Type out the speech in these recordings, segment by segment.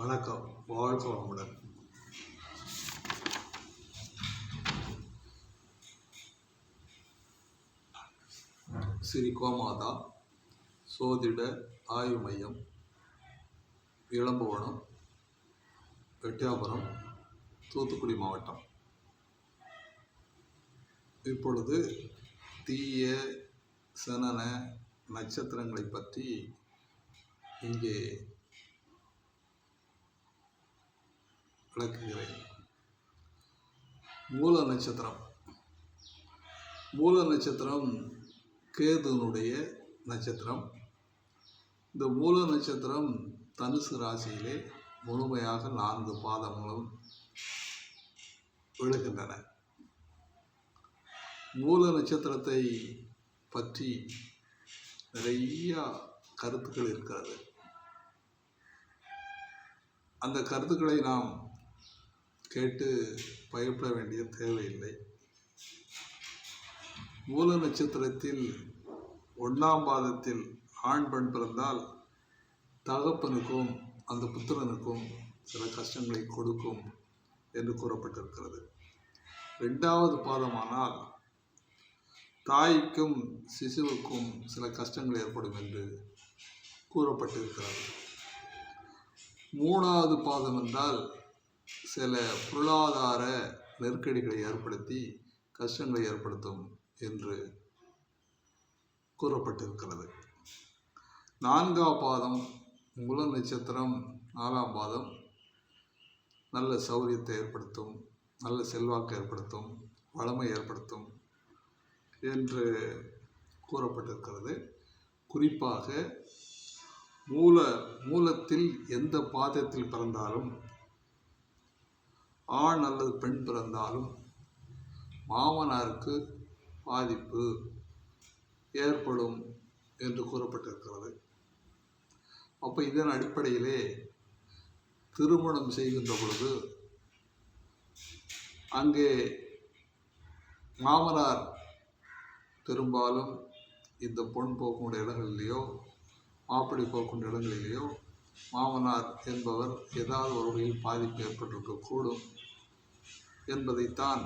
வணக்கம். வாழ்க வளமுடன். ஸ்ரீ கோமாதா சோதிட ஆய்வு மையம் இளம்புவனம் வெட்டியாபுரம் தூத்துக்குடி மாவட்டம். இப்பொழுது தீய சனன நட்சத்திரங்களை பற்றி இங்கே விளக்குகிறேன். மூல நட்சத்திரம். மூல நட்சத்திரம் கேதுனுடைய நட்சத்திரம். இந்த மூல நட்சத்திரம் தனுசு ராசியிலே முழுமையாக நான்கு பாதங்களும் விழுகின்றன. மூல நட்சத்திரத்தை பற்றி நிறையா கருத்துக்கள் இருக்கிறது. அந்த கருத்துக்களை நாம் கேட்டு பயப்பட வேண்டிய தேவையில்லை. மூல நட்சத்திரத்தில் ஒன்றாம் பாதத்தில் ஆண் பெண் பிறந்தால் தகப்பனுக்கும் அந்த புத்திரனுக்கும் சில கஷ்டங்களை கொடுக்கும் என்று கூறப்பட்டிருக்கிறது. ரெண்டாவது பாதமானால் தாய்க்கும் சிசுவுக்கும் சில கஷ்டங்கள் ஏற்படும் என்று கூறப்பட்டிருக்கிறது. மூணாவது பாதம் என்றால் சில பொருளாதார நெருக்கடிகளை ஏற்படுத்தி கஷ்டங்களை ஏற்படுத்தும் என்று கூறப்பட்டிருக்கிறது. நான்காம் பாதம் முல நட்சத்திரம். நாலாம் பாதம் நல்ல சௌரியத்தை ஏற்படுத்தும் நல்ல செல்வாக்கு ஏற்படுத்தும் வளமை ஏற்படுத்தும் என்று கூறப்பட்டிருக்கிறது. குறிப்பாக மூல மூலத்தில் எந்த பாதத்தில் பிறந்தாலும் ஆண் அல்லது பெண் பிறந்தாலும் மாமனாருக்கு பாதிப்பு ஏற்படும் என்று கூறப்பட்டிருக்கிறது. அப்போ இதன் அடிப்படையிலே திருமணம் செய்கின்ற பொழுது அங்கே மாமனார் பெரும்பாலும் இந்த பொன் போக்கின்ற இடங்களிலேயோ மாப்பிள்ளை போக்கின்ற இடங்களிலேயோ மாமனார் என்பவர் ஏதாவது ஒரு வகையில் பாதிப்பு ஏற்பட்டிருக்கக்கூடும் என்பதைத்தான்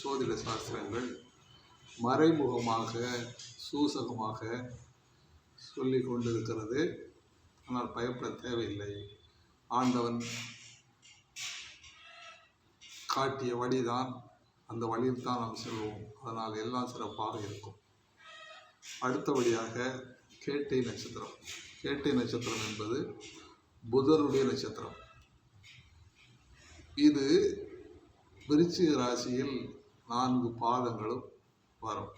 சோதிட சாஸ்திரங்கள் மறைமுகமாக சூசகமாக சொல்லி கொண்டிருக்கிறது. ஆனால் பயப்பட தேவையில்லை. ஆண்டவன் காட்டிய வழிதான் அந்த வழியில் தான் நாம் செல்வோம். அதனால் எல்லாம் சிறப்பாக இருக்கும். அடுத்தபடியாக கேட்டை நட்சத்திரம். கேட்டை நட்சத்திரம் என்பது புதருடைய நட்சத்திரம். இது விருச்சிக ராசியில் நான்கு பாதங்களும் வரும்.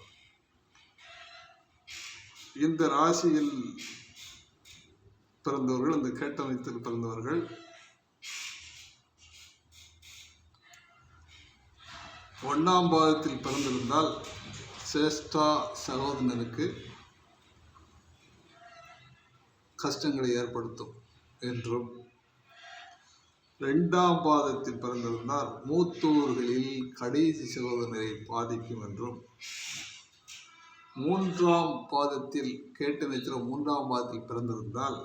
இந்த ராசியில் பிறந்தவர்கள் இந்த கேட்டமைத்தில் பிறந்தவர்கள் ஒன்றாம் பாதத்தில் பிறந்திருந்தால் சேஷ்டா சகோதரனுக்கு கஷ்டங்களை ஏற்படுத்தும் என்றும் ரெண்டாம் பாதத்தில் பிறந்திருந்தால் மூத்தோர்களில் கடைசி சகோதரரை பாதிக்கும் என்றும் மூன்றாம் பாதத்தில் கேட்டு நட்சத்திரம் மூன்றாம் பாதத்தில் பிறந்திருந்தால்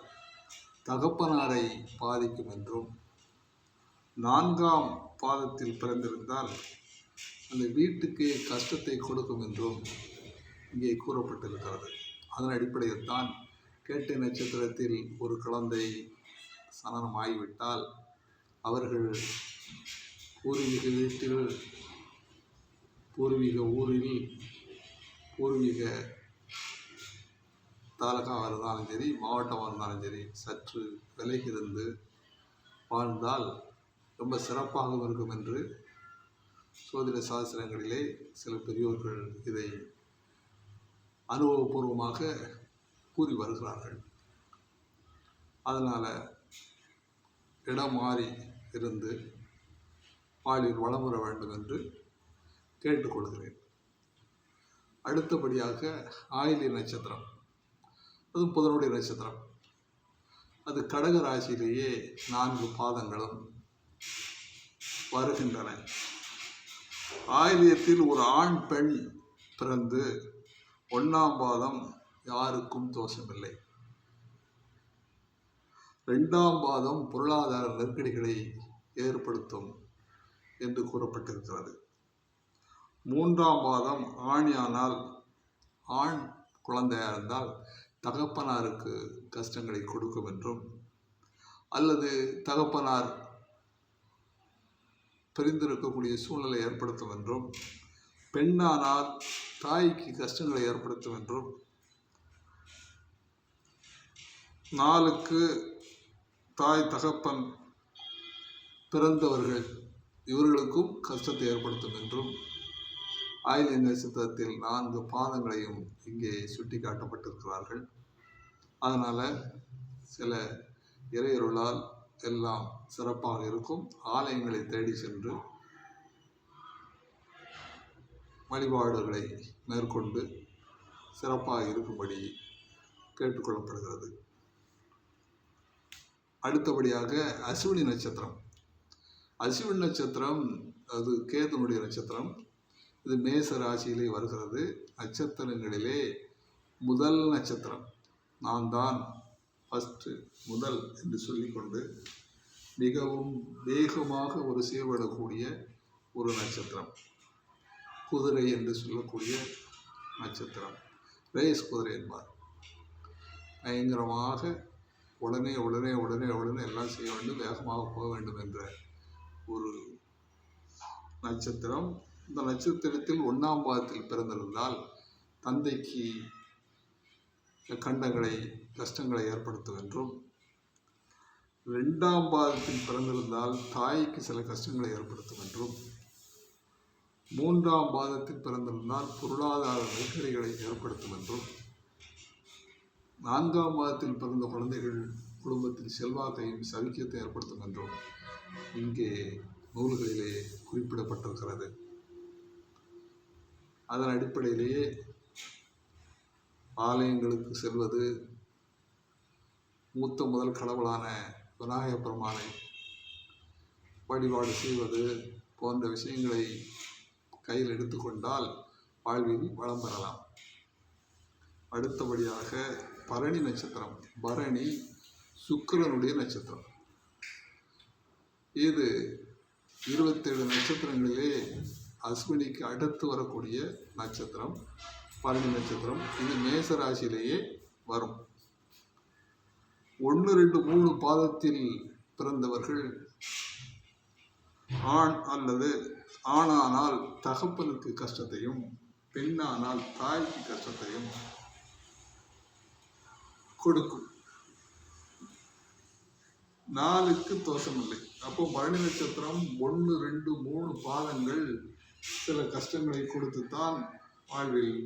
தகப்பனாரை பாதிக்கும் என்றும் நான்காம் பாதத்தில் பிறந்திருந்தால் அந்த வீட்டுக்கு கஷ்டத்தை கொடுக்கும் என்றும் இங்கே கூறப்பட்டிருக்கிறது. அதன் அடிப்படையில் தான் கேட்டு நட்சத்திரத்தில் ஒரு குழந்தை சனனம் ஆகிவிட்டால் அவர்கள் பூர்வீக வீட்டில் பூர்வீக ஊரில் பூர்வீக தாலுகாவாக இருந்தாலும் சரி மாவட்டமாக இருந்தாலும் சரி சற்று விலகிருந்து வாழ்ந்தால் ரொம்ப சிறப்பாகவும் இருக்கும் என்று சோதிட சாஸ்திரங்களிலே சில பெரியோர்கள் இதை அனுபவபூர்வமாக கூறி வருகிறார்கள். அதனால் இடம் மாறி இருந்து பாலியல் வளம் வர வேண்டும் என்று கேட்டுக்கொள்கிறேன் அடுத்தபடியாக ஆயிலி நட்சத்திரம். அது புதனுடைய நட்சத்திரம். அது கடக ராசியிலேயே நான்கு பாதங்களும் வருகின்றன. ஆயிலியத்தில் ஒரு ஆண் பெண் பிறந்து ஒன்றாம் பாதம் யாருக்கும் தோஷமில்லை. ரெண்டாம் பாதம் பொருளாதார நெருக்கடிகளை ஏற்படுத்தும் என்று கூறப்பட்டிருக்கிறது. மூன்றாம் பாதம் ஆணியானால் ஆண் குழந்தையாக இருந்தால் தகப்பனாருக்கு கஷ்டங்களை கொடுக்கும் என்றும் அல்லது தகப்பனார் பிரிந்திருக்கக்கூடிய சூழ்நிலை ஏற்படுத்தும் என்றும் பெண்ணானால் தாய்க்கு கஷ்டங்களை ஏற்படுத்தும் என்றும் நாளுக்கு தாய் தகப்பன் பிறந்தவர்கள் இவர்களுக்கும் கஷ்டத்தை ஏற்படுத்தும் என்றும் ஆயுத நட்சத்திரத்தில் நான்கு பாதங்களையும் இங்கே சுட்டி காட்டப்பட்டிருக்கிறார்கள் அதனால் சில இறையருளால் எல்லாம் சிறப்பாக இருக்கும். ஆலயங்களை தேடி சென்று வழிபாடுகளை மேற்கொண்டு சிறப்பாக இருக்கும்படி கேட்டுக்கொள்ளப்படுகிறது. அடுத்தபடியாக அசுவினி நட்சத்திரம். அசுவினி நட்சத்திரம் அது கேதுனுடைய நட்சத்திரம். இது மேச ராசியிலே வருகிறது. நட்சத்திரங்களிலே முதல் நட்சத்திரம். நான் தான் ஃபஸ்ட்டு முதல் என்று சொல்லிக்கொண்டு மிகவும் வேகமாக ஒரு செயல்படக்கூடிய ஒரு நட்சத்திரம். குதிரை என்று சொல்லக்கூடிய நட்சத்திரம். ரேஸ் குதிரை என்பார். பயங்கரமாக உடனே உடனே உடனே உடனே எல்லாம் செய்ய வேண்டும் வேகமாக போக வேண்டும் என்ற ஒரு நட்சத்திரம். இந்த நட்சத்திரத்தில் ஒன்றாம் பாதத்தில் பிறந்திருந்தால் தந்தைக்கு கண்டங்களை கஷ்டங்களை ஏற்படுத்தும் என்றும் ரெண்டாம் பாதத்தில் பிறந்திருந்தால் தாய்க்கு சில கஷ்டங்களை ஏற்படுத்தும் என்றும் மூன்றாம் பாதத்தில் பிறந்திருந்தால் பொருளாதார நெருக்கடிகளை ஏற்படுத்தும் என்றும் நான்காம் மாதத்தில் பிறந்த குழந்தைகள் குடும்பத்தில் செல்வாக்கையும் சவிக்கியத்தை ஏற்படுத்தும் என்றும் இங்கே நூல்களிலே குறிப்பிடப்பட்டிருக்கிறது. அதன் அடிப்படையிலேயே ஆலயங்களுக்கு செல்வது மூத்த முதல் கடவுளான விநாயக பெருமானை வழிபாடு செய்வது போன்ற விஷயங்களை கையில் எடுத்துக்கொண்டால் வாழ்வில் வளம் பெறலாம். அடுத்தபடியாக பரணி நட்சத்திரம். பரணி சுக்கரனுடைய நட்சத்திரம். இது இருபத்தேழு நட்சத்திரங்களிலே அஸ்வினிக்கு அடுத்து வரக்கூடிய நட்சத்திரம் பரணி நட்சத்திரம். இது மேச ராசியிலேயே வரும். ஒன்று ரெண்டு மூணு பாதத்தில் பிறந்தவர்கள் ஆண் அல்லது ஆணானால் தகப்பனுக்கு கஷ்டத்தையும் பெண்ணானால் தாய்க்கு கஷ்டத்தையும் கொடுக்கும். நாலுக்கு தோஷமில்லை. அப்போ பரணி நட்சத்திரம் ஒன்று ரெண்டு மூணு பாதங்கள் சில கஷ்டங்களை கொடுத்துத்தான் வாழ்வில்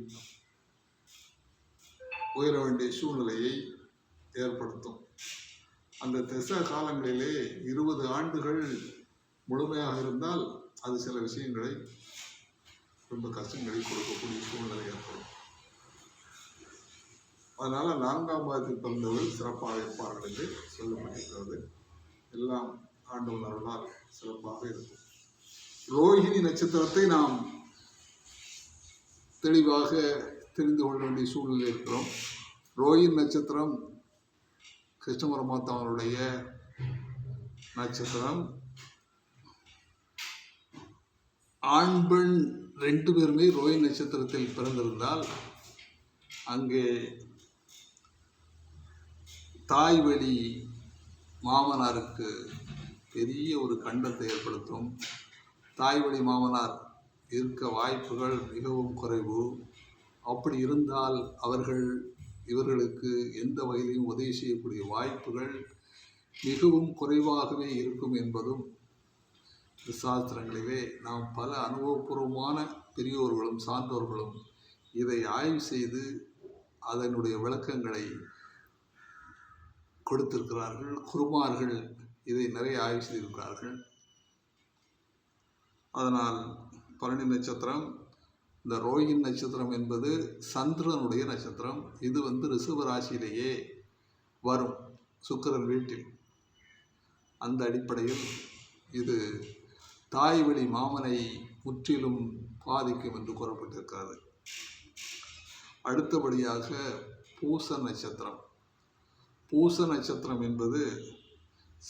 உயர வேண்டிய சூழ்நிலையை ஏற்படுத்தும். அந்த திசை காலங்களிலே இருபது ஆண்டுகள் முழுமையாக இருந்தால் அது சில விஷயங்களை ரொம்ப கஷ்டங்களை கொடுக்கக்கூடிய சூழ்நிலை ஏற்படும். அதனால் நான்காம் பாதத்தில் பிறந்தவர்கள் சிறப்பாக இருப்பார்கள் என்று சொல்லப்பட்டிருக்கிறது. எல்லாம் ஆண்டவன் அருளால் சிறப்பாக இருக்கும். ரோஹிணி நட்சத்திரத்தை நாம் தெளிவாக தெரிந்து கொள்ள வேண்டிய சூழ்நிலை இருக்கிறோம். ரோஹிணி நட்சத்திரம் கிருஷ்ணபரமாத்தாவனுடைய நட்சத்திரம். ஆண் பெண் ரெண்டு பேருமே ரோஹிணி நட்சத்திரத்தில் பிறந்திருந்தால் அங்கே தாய் வழி மாமனாருக்கு பெரிய ஒரு கண்டத்தை ஏற்படுத்தும். தாய் வழி மாமனார் இருக்க வாய்ப்புகள் மிகவும் குறைவு. அப்படி இருந்தால் அவர்கள் இவர்களுக்கு எந்த வகையிலையும் உதவி செய்யக்கூடிய வாய்ப்புகள் மிகவும் குறைவாகவே இருக்கும் என்பதும் சாஸ்திரங்களிலே நாம் பல அனுபவபூர்வமான பெரியோர்களும் சான்றோர்களும் இதை ஆய்வு செய்து அதனுடைய விளக்கங்களை கொடுத்திருக்கிறார்கள் குருமார்கள் இதை நிறைய ஆய்வு செய்திருக்கிறார்கள் அதனால் பரணி நட்சத்திரம் இந்த ரோஹின் நட்சத்திரம் என்பது சந்திரனுடைய நட்சத்திரம். இது வந்து ரிஷப ராசியிலேயே வரும் சுக்கரன் வீட்டில். அந்த அடிப்படையில் இது தாய் வழி மாமனை முற்றிலும் பாதிக்கும் என்று கூறப்பட்டிருக்கிறது. அடுத்தபடியாக பூச நட்சத்திரம். பூச நட்சத்திரம் என்பது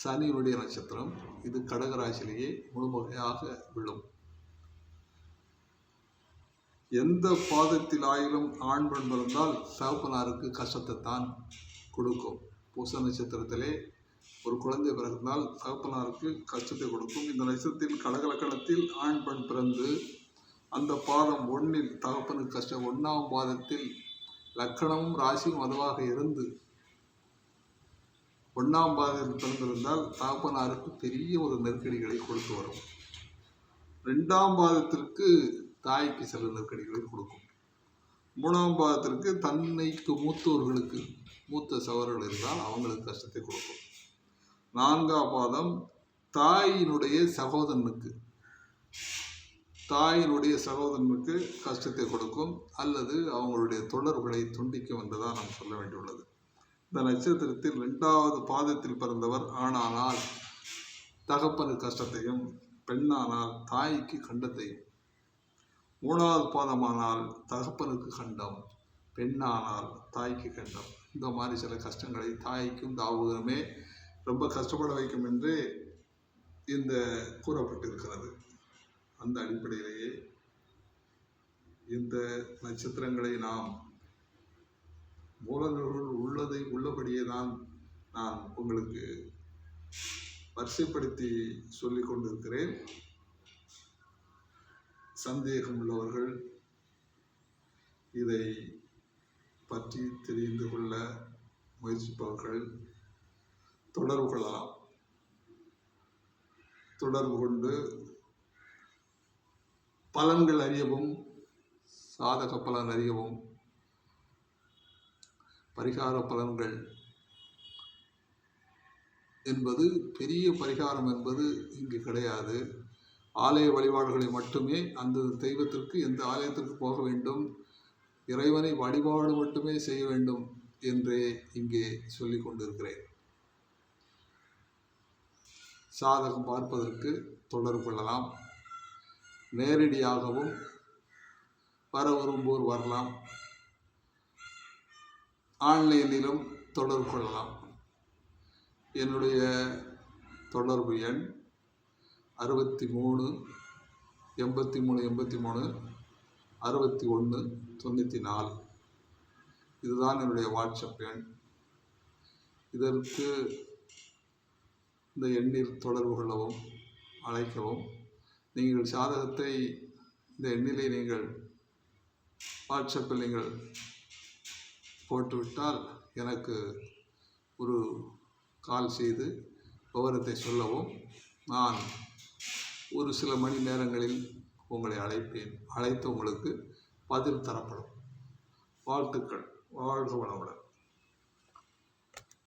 சனியினுடைய நட்சத்திரம். இது கடகராசிலேயே முழுமையாக விழும். எந்த பாதத்தில் ஆயிலும் ஆண் பெண் பிறந்தால் தகப்பனாருக்கு கஷ்டத்தை தான் கொடுக்கும். பூச நட்சத்திரத்திலே ஒரு குழந்தை பிறந்தால் தகப்பனாருக்கு கஷ்டத்தை கொடுக்கும். இந்த நட்சத்திரத்தில் கடகலக்கணத்தில் ஆண் பெண் பிறந்து அந்த பாதம் ஒன்றில் தகப்பனுக்கு கஷ்டம் ஒன்றாம் பாதத்தில் லக்கணமும் ராசியும் அதுவாக இருந்து ஒன்றாம் பாதத்தில் பிறந்திருந்தால் தாப்பனாருக்கு பெரிய ஒரு நெருக்கடிகளை கொடுத்து வரும். ரெண்டாம் பாதத்திற்கு தாய்க்கு சில நெருக்கடிகளை கொடுக்கும். மூணாம் பாதத்திற்கு தன்னைக்கு மூத்தோர்களுக்கு மூத்த சவர்கள் இருந்தால் அவங்களுக்கு கஷ்டத்தை கொடுக்கும். நான்காம் பாதம் தாயினுடைய சகோதரனுக்கு தாயினுடைய சகோதரனுக்கு கஷ்டத்தை கொடுக்கும் அல்லது அவங்களுடைய தொடர்களை துண்டிக்கும் என்றுதான் நாம் சொல்ல வேண்டியுள்ளது. இந்த நட்சத்திரத்தில் இரண்டாவது பாதத்தில் பிறந்தவர் ஆணானால் தகப்பனுக்கு கஷ்டத்தையும் பெண்ணானால் தாய்க்கு கண்டத்தையும். மூணாவது பாதமானால் தகப்பனுக்கு கண்டம் பெண்ணானால் தாய்க்கு கண்டம். இந்த மாதிரி சில கஷ்டங்களை தாய்க்கும் தாவுகளுமே ரொம்ப கஷ்டப்பட வைக்கும் என்று இந்த கூறப்பட்டிருக்கிறது. அந்த அடிப்படையிலேயே இந்த நட்சத்திரங்களை நாம் மூலநூல் உள்ளதை உள்ளபடியே தான் நான் உங்களுக்கு வரிசைப்படுத்தி சொல்லிக் கொண்டிருக்கிறேன். சந்தேகம் உள்ளவர்கள் இதை பற்றி தெரிந்து கொள்ள முயற்சிப்பவர்கள் தொடர்பு கொள்ளலாம் தொடர்பு கொண்டு பலன்கள் அறியவும் சாதக பலன் அறியவும் பரிகார பலன்கள் என்பது பெரிய பரிகாரம் என்பது இங்கு கிடையாது. ஆலய வழிபாடுகளை மட்டுமே அந்த தெய்வத்திற்கு எந்த ஆலயத்திற்கு போக வேண்டும் இறைவனை வழிபாடு மட்டுமே செய்ய வேண்டும் என்றே இங்கே சொல்லிக் கொண்டிருக்கிறேன். சாதகம் பார்ப்பதற்கு தொடர்பு கொள்ளலாம். நேரடியாகவும் வர விரும்புவோர் வரலாம். ஆன்லைனிலும் தொடர்பு கொள்ளலாம். என்னுடைய தொடர்பு எண் அறுபத்தி மூணு எண்பத்தி மூணு எண்பத்தி மூணு அறுபத்தி ஒன்று தொண்ணூற்றி நாலு இதுதான் என்னுடைய வாட்ஸ்அப் எண். இதற்கு இந்த எண்ணில் தொடர்பு கொள்ளவும் அழைக்கவும். நீங்கள் சாதகத்தை இந்த எண்ணிலே நீங்கள் வாட்ஸ்அப்பில் நீங்கள் போட்டுவிட்டால் எனக்கு ஒரு கால் செய்து விவரத்தை சொல்லவும் நான் ஒரு சில மணி நேரங்களில் உங்களை அழைப்பேன். அழைத்து உங்களுக்கு பதில் தரப்படும். வாழ்த்துக்கள். வாழ்க வளமுடன்.